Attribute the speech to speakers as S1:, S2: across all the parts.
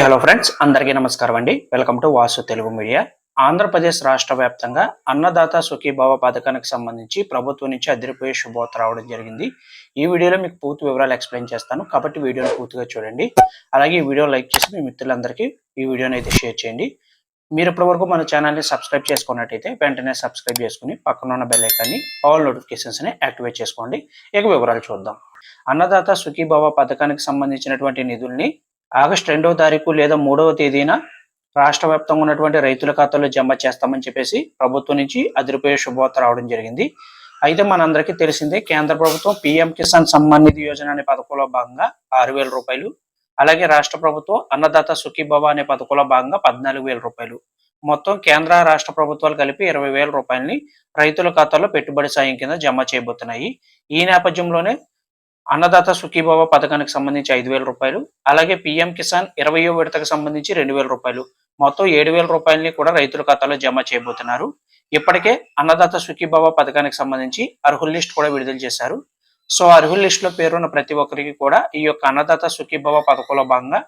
S1: Hi hello friends. అందరికీ నమస్కారం అండి. Welcome to Vasu Telugu media. Andhra Pradesh రాష్ట్ర వ్యాప్తంగా అన్నదాత సుఖీభావ పథకానికి సంబంధించి ప్రభుత్వం నుంచి అదిరిపోయే శుభవార్త రావడం జరిగింది. ఈ వీడియోలో మీకు పూర్తి వివరాలు ఎక్స్ప్లెయిన్ చేస్తాను. కాబట్టి వీడియోని పూర్తిగా చూడండి. అలాగే ఈ వీడియో లైక్ చేసి మీ మిత్రులందరికీ ఈ వీడియోని అయితే షేర్ చేయండి. మీరు ఇప్పటివరకు మన ఛానల్ని సబ్స్క్రైబ్ చేసుకున్నట్టయితే వెంటనే సబ్స్క్రైబ్ చేసుకుని పక్కన ఉన్న బెల్ ఐకాన్ని ఆల్ నోటిఫికేషన్స్ని యాక్టివేట్ చేసుకోండి. ఇక వివరాలు చూద్దాం. అన్నదాత సుఖీభావ పథకానికి సంబంధించినటువంటి నిధుల్ని ఆగస్టు రెండవ తారీఖు లేదా మూడవ తేదీన రాష్ట్ర వ్యాప్తంగా ఉన్నటువంటి రైతుల ఖాతాలో జమ చేస్తామని చెప్పేసి ప్రభుత్వం నుంచి అదిరిపోయే శుభవార్త రావడం జరిగింది. అయితే మనందరికీ తెలిసిందే కేంద్ర ప్రభుత్వం పిఎం కిసాన్ సమ్మాన్ నిధి యోజన అనే పథకంలో భాగంగా ఆరు వేల రూపాయలు అలాగే రాష్ట్ర ప్రభుత్వం అన్నదాత సుఖీభవ అనే పథకంలో భాగంగా పద్నాలుగు వేల రూపాయలు. మొత్తం కేంద్ర రాష్ట్ర ప్రభుత్వాలు కలిపి ఇరవై వేల రూపాయలని రైతుల ఖాతాలో పెట్టుబడి సాయం కింద జమ చేయబోతున్నాయి. ఈ నేపథ్యంలోనే అన్నదాత సుఖీభవ పథకానికి సంబంధించి ఐదు వేల రూపాయలు అలాగే పిఎం కిసాన్ ఇరవయో విడతకు సంబంధించి రెండు వేల రూపాయలు. మొత్తం ఏడు వేల రూపాయలని కూడా రైతుల ఖాతాలో జమ చేయబోతున్నారు. ఇప్పటికే అన్నదాత సుఖీభవ పథకానికి సంబంధించి అర్హుల్ లిస్ట్ కూడా విడుదల చేశారు. సో అర్హుల్ లిస్ట్లో పేరున్న ప్రతి ఒక్కరికి కూడా ఈ యొక్క అన్నదాత సుఖీభవ పథకంలో భాగంగా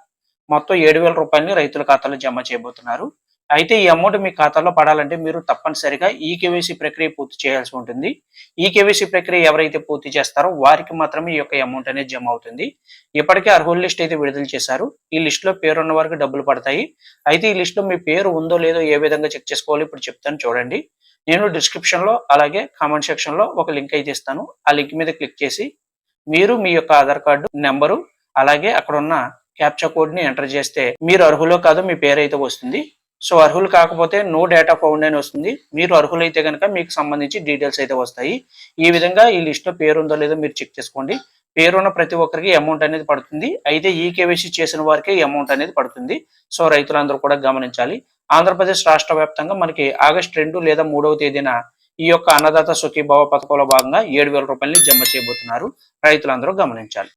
S1: మొత్తం ఏడు వేల రూపాయలని రైతుల ఖాతాలో జమ చేయబోతున్నారు. అయితే ఈ అమౌంట్ మీ ఖాతాలో పడాలంటే మీరు తప్పనిసరిగా ఈ కేవైసీ ప్రక్రియ పూర్తి చేయాల్సి ఉంటుంది. ఈ కేవైసీ ప్రక్రియ ఎవరైతే పూర్తి చేస్తారో వారికి మాత్రమే ఈ యొక్క అమౌంట్ అనేది జమ అవుతుంది. ఇప్పటికే అర్హుల్ లిస్ట్ అయితే విడుదల చేశారు. ఈ లిస్ట్లో పేరు ఉన్న వారికి డబ్బులు పడతాయి. అయితే ఈ లిస్ట్లో మీ పేరు ఉందో లేదో ఏ విధంగా చెక్ చేసుకోవాలి ఇప్పుడు చెప్తాను చూడండి. నేను డిస్క్రిప్షన్లో అలాగే కామెంట్ సెక్షన్లో ఒక లింక్ అయితే ఇస్తాను. ఆ లింక్ మీద క్లిక్ చేసి మీరు మీ యొక్క ఆధార్ కార్డు నెంబరు అలాగే అక్కడ ఉన్న క్యాప్చా కోడ్ని ఎంటర్ చేస్తే మీరు అర్హులో కాదు మీ పేరు అయితే వస్తుంది. సో అర్హులు కాకపోతే నో డేటా ఫౌండ్ అని వస్తుంది. మీరు అర్హులైతే కనుక మీకు సంబంధించి డీటెయిల్స్ అయితే వస్తాయి. ఈ విధంగా ఈ లిస్ట్లో పేరు ఉందో లేదో మీరు చెక్ చేసుకోండి. పేరున్న ప్రతి ఒక్కరికి అమౌంట్ అనేది పడుతుంది. అయితే ఈ కేవైసీ చేసిన వారికి అమౌంట్ అనేది పడుతుంది. సో రైతులందరూ కూడా గమనించాలి. ఆంధ్రప్రదేశ్ రాష్ట్ర వ్యాప్తంగా మనకి ఆగస్ట్ రెండు లేదా మూడవ తేదీన ఈ యొక్క అన్నదాత సుఖీభావ పథకంలో భాగంగా ఏడు వేల రూపాయలని జమ చేయబోతున్నారు. రైతులందరూ గమనించాలి.